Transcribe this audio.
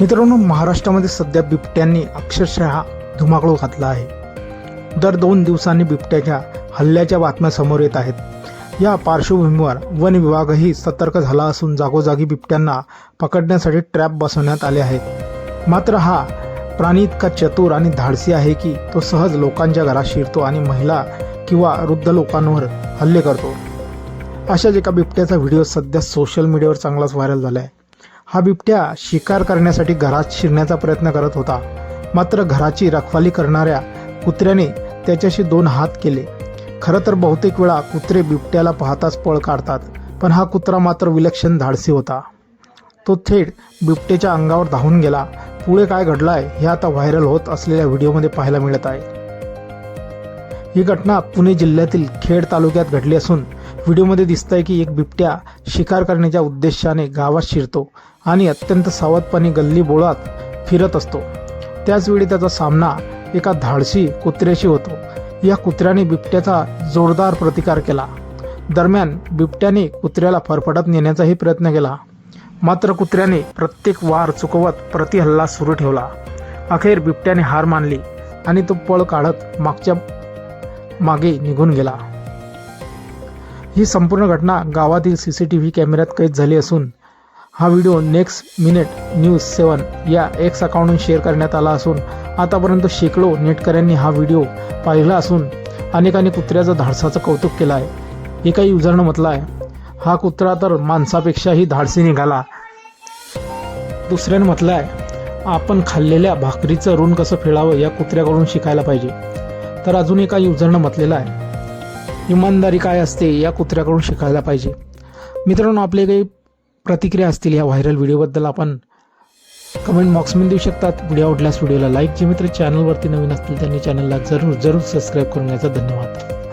मित्रांनो महाराष्ट्रामध्ये सध्या बिबट्यांनी अक्षरशः धुमाकूळ घातला आहे. दर दोन दिवसांनी बिबट्याच्या हल्ल्याच्या बातम्या समोर येत आहेत. या पार्श्वभूमीवर वन विभागही सतर्क झाला असून जागोजागी बिबट्यांना पकडण्यासाठी ट्रॅप बसवण्यात आले आहेत. मात्र हा प्राणी इतका चतुर आणि धाडसी आहे की तो सहज लोकांच्या घरात शिरतो आणि महिला किंवा वृद्ध लोकांवर हल्ले करतो. अशाच एका बिबट्याचा व्हिडिओ सध्या सोशल मीडियावर चांगलाच व्हायरल झाला आहे हा बिबट्या शिकार करण्यासाठी घरात शिरण्याचा प्रयत्न करत होता. मात्र घराची रखवाली करणाऱ्या कुत्र्याने त्याच्याशी दोन हात केले. खरं तर बहुतेक वेळा कुत्रे बिबट्याला पाहताच पळ काढतात पण हा कुत्रा मात्र विलक्षण धाडसी होता. तो थेट बिबट्याच्या अंगावर धावून गेला. पुढे काय घडलाय हे आता व्हायरल होत असलेल्या व्हिडिओमध्ये पाहायला मिळत आहे. ही घटना पुणे जिल्ह्यातील खेड तालुक्यात घडली असून व्हिडिओमध्ये दिसतंय की एक बिबट्या शिकार करण्याच्या उद्देशाने गावात शिरतो आणि अत्यंत सावधपणे गल्ली बोळात फिरत असतो. त्याचवेळी त्याचा सामना एका धाडसी कुत्र्याशी होतो. या कुत्र्याने बिबट्याचा जोरदार प्रतिकार केला. दरम्यान बिबट्याने कुत्र्याला फरफटत नेण्याचाही प्रयत्न केला. मात्र कुत्र्याने प्रत्येक वार चुकवत प्रतिहल्ला सुरू ठेवला. अखेर बिबट्याने हार मानली आणि तो पळ काढत मागच्या मागे निघून गेला. ही संपूर्ण घटना गावातील सी सी टी व्ही कॅमेऱ्यात कैद झाली असून हा video next minute news seven या एक्स अकाउंटहून शेअर करण्यात आला असून आतापर्यंत शेकडो नेटकऱ्यांनी हा व्हिडिओ पाहिला असून अनेकांनी कुत्र्याचं धाडसाचं कौतुक केलं आहे. एका युजरनं म्हटलं आहे हा कुत्रा तर माणसापेक्षाही धाडसी निघाला. दुसऱ्यानं म्हटलं आहे आपण खाल्लेल्या भाकरीचं ऋण कसं फेडावं या कुत्र्याकडून शिकायला पाहिजे. तर अजून एका युजरनं म्हटलेलं आहे इमानदारी काय असते या कुत्र्याकडून शिकायला पाहिजे. मित्रांनो आपले काही प्रतिक्रिया असतील या व्हायरल व्हिडिओबद्दल आपण कमेंट बॉक्समध्ये देऊ शकतात. व्हिडिओ आवडल्यास व्हिडिओला लाईक जे मित्र चॅनलवरती नवीन असतील त्यांनी चॅनलला जरूर जरूर सबस्क्राईब करून घ्यायचा. धन्यवाद.